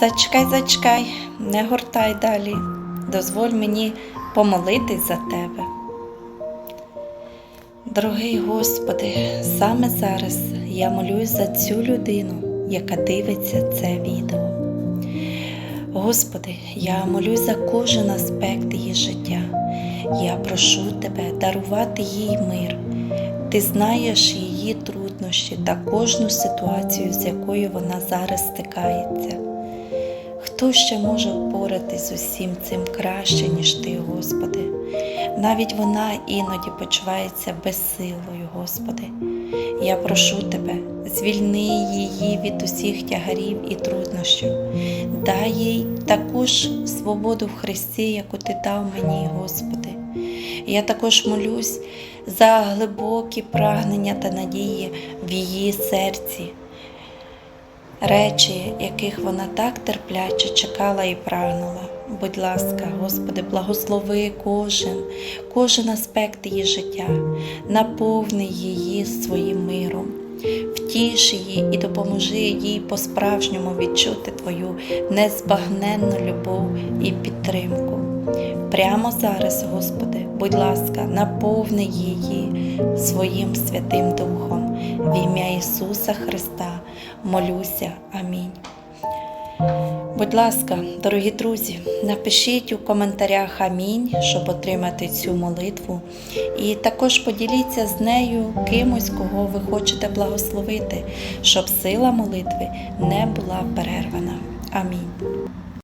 Зачекай, зачекай, не гортай далі. Дозволь мені помолитись за тебе. Дорогий Господи, саме зараз я молюсь за цю людину, яка дивиться це відео. Господи, я молюсь за кожен аспект її життя. Я прошу Тебе дарувати їй мир. Ти знаєш її труднощі та кожну ситуацію, з якою вона зараз стикається. Хто ще може впоратись з усім цим краще, ніж Ти, Господи? Навіть вона іноді почувається безсилою, Господи. Я прошу Тебе, звільни її від усіх тягарів і труднощів. Дай їй також свободу в Христі, яку Ти дав мені, Господи. Я також молюсь за глибокі прагнення та надії в її серці речі, яких вона так терпляче чекала і прагнула. Будь ласка, Господи, благослови кожен, кожен аспект її життя, наповни її своїм миром, втіши її і допоможи їй по-справжньому відчути Твою незбагненну любов і підтримку. Прямо зараз, Господи, будь ласка, наповни її своїм Святим Духом. В ім'я Ісуса Христа молюся. Амінь. Будь ласка, дорогі друзі, напишіть у коментарях Амінь, щоб отримати цю молитву. І також поділіться з нею кимось, кого ви хочете благословити, щоб сила молитви не була перервана. Амінь.